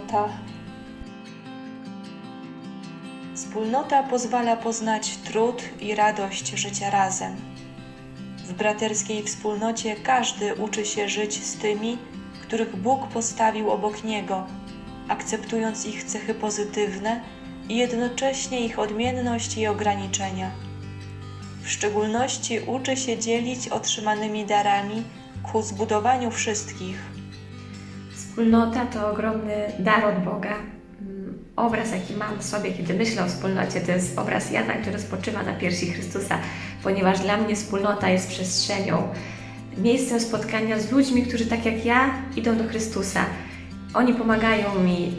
Wspólnota. Wspólnota pozwala poznać trud i radość życia razem. W braterskiej wspólnocie każdy uczy się żyć z tymi, których Bóg postawił obok niego, akceptując ich cechy pozytywne i jednocześnie ich odmienność i ograniczenia. W szczególności uczy się dzielić otrzymanymi darami ku zbudowaniu wszystkich. Wspólnota to ogromny dar od Boga. Mm, Obraz, jaki mam w sobie, kiedy myślę o wspólnocie, to jest obraz Jana, który spoczywa na piersi Chrystusa, ponieważ dla mnie wspólnota jest przestrzenią, miejscem spotkania z ludźmi, którzy tak jak ja idą do Chrystusa. Oni pomagają mi,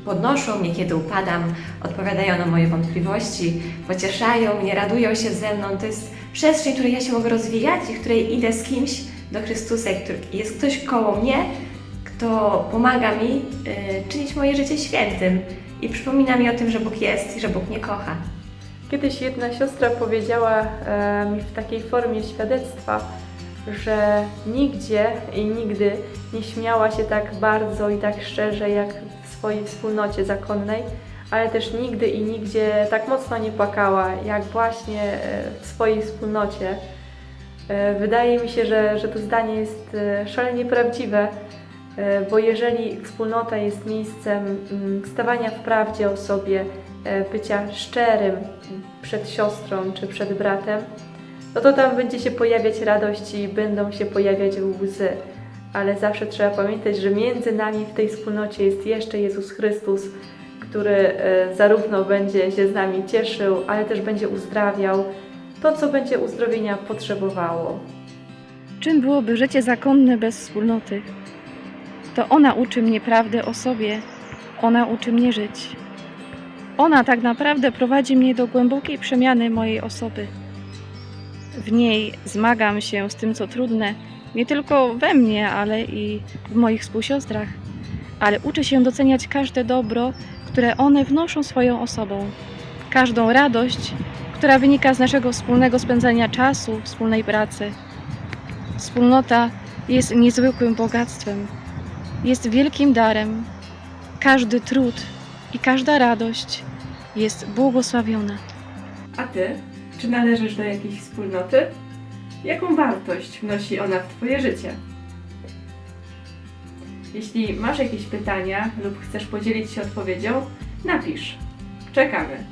y, podnoszą mnie, kiedy upadam, odpowiadają na moje wątpliwości, pocieszają mnie, radują się ze mną. To jest przestrzeń, w której ja się mogę rozwijać i w której idę z kimś do Chrystusa, jest ktoś koło mnie, kto pomaga mi y, czynić moje życie świętym i przypomina mi o tym, że Bóg jest i że Bóg mnie kocha. Kiedyś jedna siostra powiedziała e, mi w takiej formie świadectwa, że nigdzie i nigdy nie śmiała się tak bardzo i tak szczerze jak w swojej wspólnocie zakonnej, ale też nigdy i nigdzie tak mocno nie płakała jak właśnie e, w swojej wspólnocie. E, Wydaje mi się, że, że to zdanie jest szalenie prawdziwe, bo jeżeli wspólnota jest miejscem mm, stawania w prawdzie o sobie, e, bycia szczerym przed siostrą czy przed bratem, no to tam będzie się pojawiać radość i będą się pojawiać łzy. Ale zawsze trzeba pamiętać, że między nami w tej wspólnocie jest jeszcze Jezus Chrystus, który e, zarówno będzie się z nami cieszył, ale też będzie uzdrawiał to, co będzie uzdrowienia potrzebowało. Czym byłoby życie zakonne bez wspólnoty? To ona uczy mnie prawdy o sobie, ona uczy mnie żyć. Ona tak naprawdę prowadzi mnie do głębokiej przemiany mojej osoby. W niej zmagam się z tym, co trudne, nie tylko we mnie, ale i w moich współsiostrach. Ale uczę się doceniać każde dobro, które one wnoszą swoją osobą, każdą radość, która wynika z naszego wspólnego spędzania czasu, wspólnej pracy. Wspólnota jest niezwykłym bogactwem, jest wielkim darem. Każdy trud i każda radość jest błogosławiona. A ty? Czy należysz do jakiejś wspólnoty? Jaką wartość wnosi ona w Twoje życie? Jeśli masz jakieś pytania lub chcesz podzielić się odpowiedzią, napisz. Czekamy.